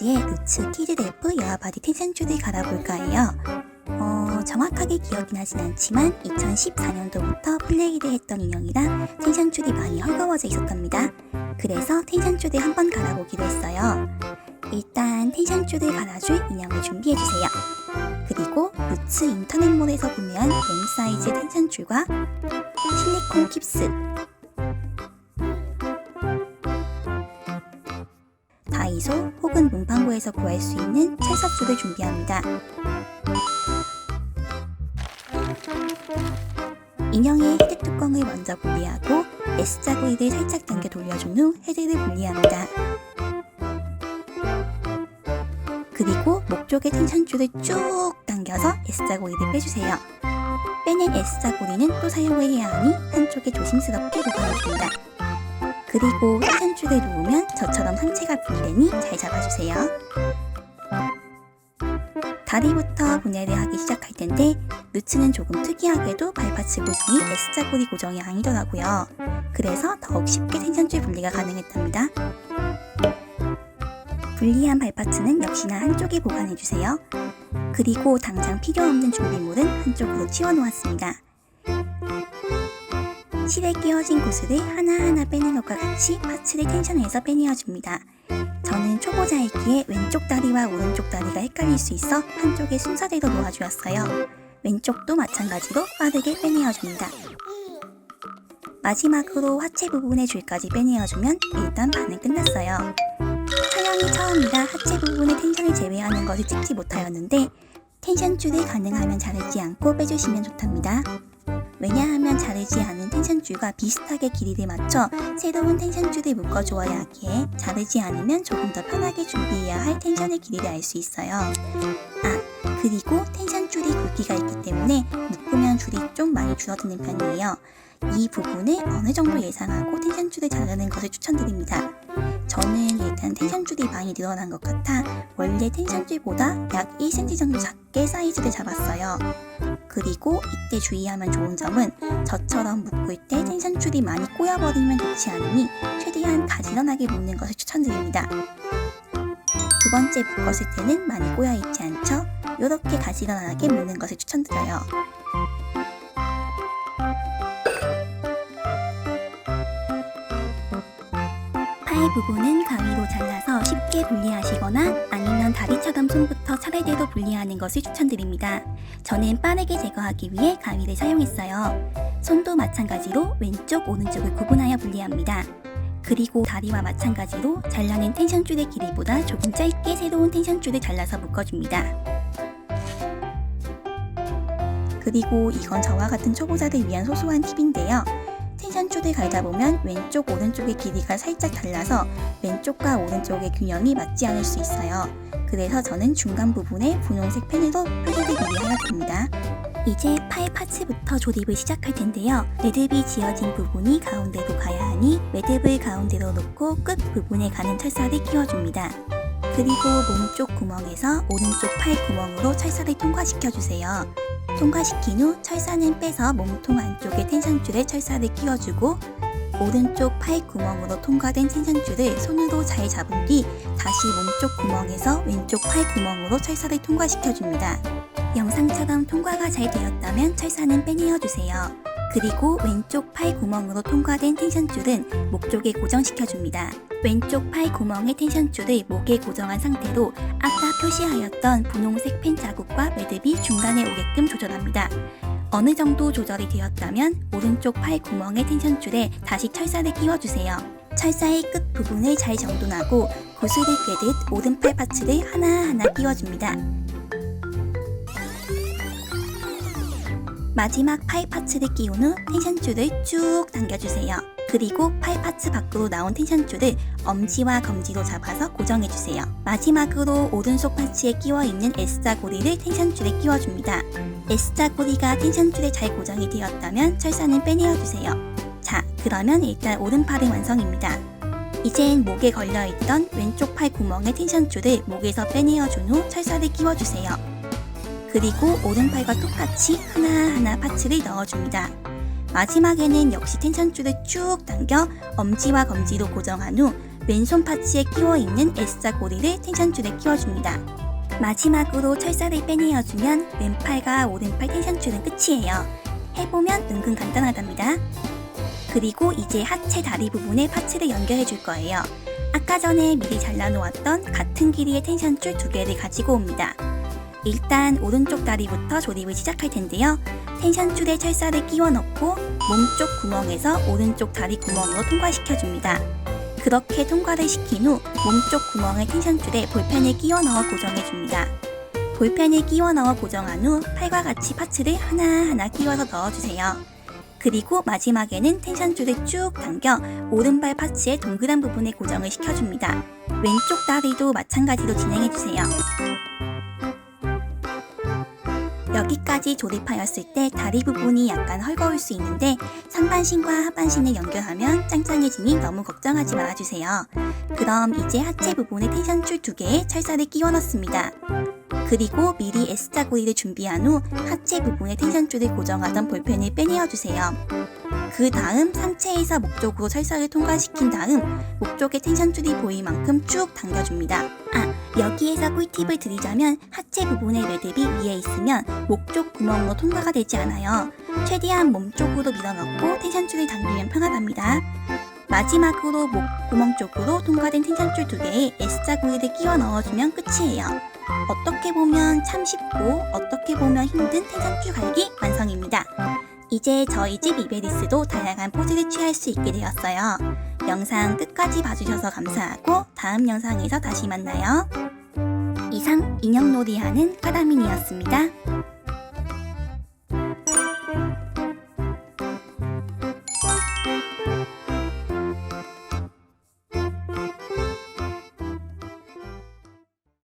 시리즈의 루츠 키즈데프 여아바디 텐션줄을 갈아볼까 해요. 어, 정확하게 기억이 나진 않지만 2014년도부터 플레이를 했던 인형이라 텐션줄이 많이 헐거워져 있었답니다. 그래서 텐션줄을 한번 갈아보기로 했어요. 일단 텐션줄을 갈아줄 인형을 준비해주세요. 그리고 루츠 인터넷몰에서 구매한 M 사이즈 텐션줄과 실리콘 깁스 다이소 혹은 문방구에서 구할 수 있는 찰사줄을 준비합니다. 인형의 헤드 뚜껑을 먼저 분리하고 S자구리를 살짝 당겨 돌려준 후 헤드를 분리합니다. 그리고 목 쪽에 텐션줄을 쭉 당겨서 S자구리를 빼주세요. 빼낸 S자구리는 또 사용을 해야 하니 한쪽에 조심스럽게 보관해줍니다. 그리고 텐션줄을 놓으면 저처럼 상체가 분리되니 잘 잡아주세요. 다리부터 분해를 하기 시작할 텐데 루츠는 조금 특이하게도 발파츠 고정이 S자구리 고정이 아니더라고요. 그래서 더욱 쉽게 텐션줄 분리가 가능했답니다. 분리한 발파츠는 역시나 한쪽에 보관해주세요. 그리고 당장 필요 없는 준비물은 한쪽으로 치워놓았습니다. 실에 끼워진 구슬을 하나하나 빼는 것과 같이 파츠를 텐션해서 빼내어줍니다. 저는 초보자이기에 왼쪽 다리와 오른쪽 다리가 헷갈릴 수 있어 한쪽에 순서대로 놓아주었어요. 왼쪽도 마찬가지로 빠르게 빼내어줍니다. 마지막으로 하체 부분의 줄까지 빼내어주면 일단 반은 끝났어요. 촬영이 처음이라 하체 부분의 텐션을 제외하는 것을 찍지 못하였는데 텐션 줄을 가능하면 자르지 않고 빼주시면 좋답니다. 왜냐하면 자르지 않은 텐션줄과 비슷하게 길이를 맞춰 새로운 텐션줄을 묶어 주어야 하기에 자르지 않으면 조금 더 편하게 준비해야 할 텐션의 길이를 알 수 있어요. 아, 그리고 텐션줄이 굵기가 있기 때문에 묶으면 줄이 좀 많이 줄어드는 편이에요. 이 부분을 어느 정도 예상하고 텐션줄을 자르는 것을 추천드립니다. 저는 일단 텐션줄이 많이 늘어난 것 같아 원래 텐션줄보다 약 1cm 정도 작게 사이즈를 잡았어요. 그리고 이때 주의하면 좋은 점은 저처럼 묶을 때 텐션줄이 많이 꼬여버리면 좋지 않으니 최대한 가지런하게 묶는 것을 추천드립니다. 두 번째 묶었을 때는 많이 꼬여있지 않죠? 이렇게 가지런하게 묶는 것을 추천드려요. 팔 부분은 가위로 잘라서 쉽게 분리하시거나 아니면 다리처럼 손부터 차례대로 분리하는 것을 추천드립니다. 저는 빠르게 제거하기 위해 가위를 사용했어요. 손도 마찬가지로 왼쪽, 오른쪽을 구분하여 분리합니다. 그리고 다리와 마찬가지로 잘라낸 텐션줄의 길이보다 조금 짧게 새로운 텐션줄을 잘라서 묶어줍니다. 그리고 이건 저와 같은 초보자들 위한 소소한 팁인데요. 텐션줄을 갈다 보면 왼쪽 오른쪽의 길이가 살짝 달라서 왼쪽과 오른쪽의 균형이 맞지 않을 수 있어요. 그래서 저는 중간 부분에 분홍색 펜으로 표시를 미리 하였습니다. 이제 팔 파츠부터 조립을 시작할 텐데요. 매듭이 지어진 부분이 가운데로 가야 하니 매듭을 가운데로 놓고 끝 부분에 가는 철사를 끼워줍니다. 그리고 몸쪽 구멍에서 오른쪽 팔 구멍으로 철사를 통과시켜주세요. 통과시킨 후 철사는 빼서 몸통 안쪽에 텐션줄에 철사를 끼워주고 오른쪽 팔 구멍으로 통과된 텐션줄을 손으로 잘 잡은 뒤 다시 몸쪽 구멍에서 왼쪽 팔 구멍으로 철사를 통과시켜줍니다. 영상처럼 통과가 잘 되었다면 철사는 빼내어주세요. 그리고 왼쪽 팔 구멍으로 통과된 텐션줄은 목 쪽에 고정시켜줍니다. 왼쪽 팔 구멍의 텐션줄을 목에 고정한 상태로 아까 표시하였던 분홍색 펜 자국과 매듭이 중간에 오게끔 조절합니다. 어느 정도 조절이 되었다면 오른쪽 팔 구멍의 텐션줄에 다시 철사를 끼워주세요. 철사의 끝 부분을 잘 정돈하고 구슬을 꿰듯 오른팔 파츠를 하나하나 끼워줍니다. 마지막 팔 파츠를 끼운 후 텐션줄을 쭉 당겨주세요. 그리고 팔 파츠 밖으로 나온 텐션줄을 엄지와 검지로 잡아서 고정해주세요. 마지막으로 오른손 파츠에 끼워 있는 S자 고리를 텐션줄에 끼워줍니다. S자 고리가 텐션줄에 잘 고정이 되었다면 철사는 빼내어주세요. 자, 그러면 일단 오른팔은 완성입니다. 이젠 목에 걸려있던 왼쪽 팔 구멍의 텐션줄을 목에서 빼내어준 후 철사를 끼워주세요. 그리고 오른팔과 똑같이 하나하나 파츠를 넣어줍니다. 마지막에는 역시 텐션줄을 쭉 당겨 엄지와 검지로 고정한 후 왼손 파츠에 끼워 있는 S자 고리를 텐션줄에 끼워줍니다. 마지막으로 철사를 빼내어주면 왼팔과 오른팔 텐션줄은 끝이에요. 해보면 은근 간단하답니다. 그리고 이제 하체 다리 부분에 파츠를 연결해 줄 거예요. 아까 전에 미리 잘라놓았던 같은 길이의 텐션줄 두 개를 가지고 옵니다. 일단 오른쪽 다리부터 조립을 시작할 텐데요. 텐션 줄에 철사를 끼워 넣고 몸쪽 구멍에서 오른쪽 다리 구멍으로 통과시켜 줍니다. 그렇게 통과를 시킨 후 몸쪽 구멍에 텐션 줄에 볼펜을 끼워 넣어 고정해 줍니다. 볼펜을 끼워 넣어 고정한 후 팔과 같이 파츠를 하나하나 끼워서 넣어주세요. 그리고 마지막에는 텐션 줄을 쭉 당겨 오른발 파츠의 동그란 부분에 고정을 시켜줍니다. 왼쪽 다리도 마찬가지로 진행해주세요. 여기까지 조립하였을 때 다리 부분이 약간 헐거울 수 있는데 상반신과 하반신을 연결하면 짱짱해지니 너무 걱정하지 말아주세요. 그럼 이제 하체 부분에 텐션줄 두 개에 철사를 끼워 넣습니다. 그리고 미리 S자 고리를 준비한 후 하체 부분에 텐션줄을 고정하던 볼펜을 빼내어 주세요. 그 다음 상체에서 목 쪽으로 철사를 통과시킨 다음 목 쪽에 텐션줄이 보일 만큼 쭉 당겨줍니다. 아, 여기에서 꿀팁을 드리자면 하체 부분의 매듭이 위에 있으면 목 쪽 구멍으로 통과가 되지 않아요. 최대한 몸 쪽으로 밀어넣고 텐션줄을 당기면 편하답니다. 마지막으로 목 구멍 쪽으로 통과된 텐션줄 두 개에 S자 고리를 끼워 넣어주면 끝이에요. 어떻게 보면 참 쉽고 어떻게 보면 힘든 텐션줄 갈기 완성입니다. 이제 저희 집 이베리스도 다양한 포즈를 취할 수 있게 되었어요. 영상 끝까지 봐주셔서 감사하고 다음 영상에서 다시 만나요. 이상 인형놀이 하는 카다민이었습니다.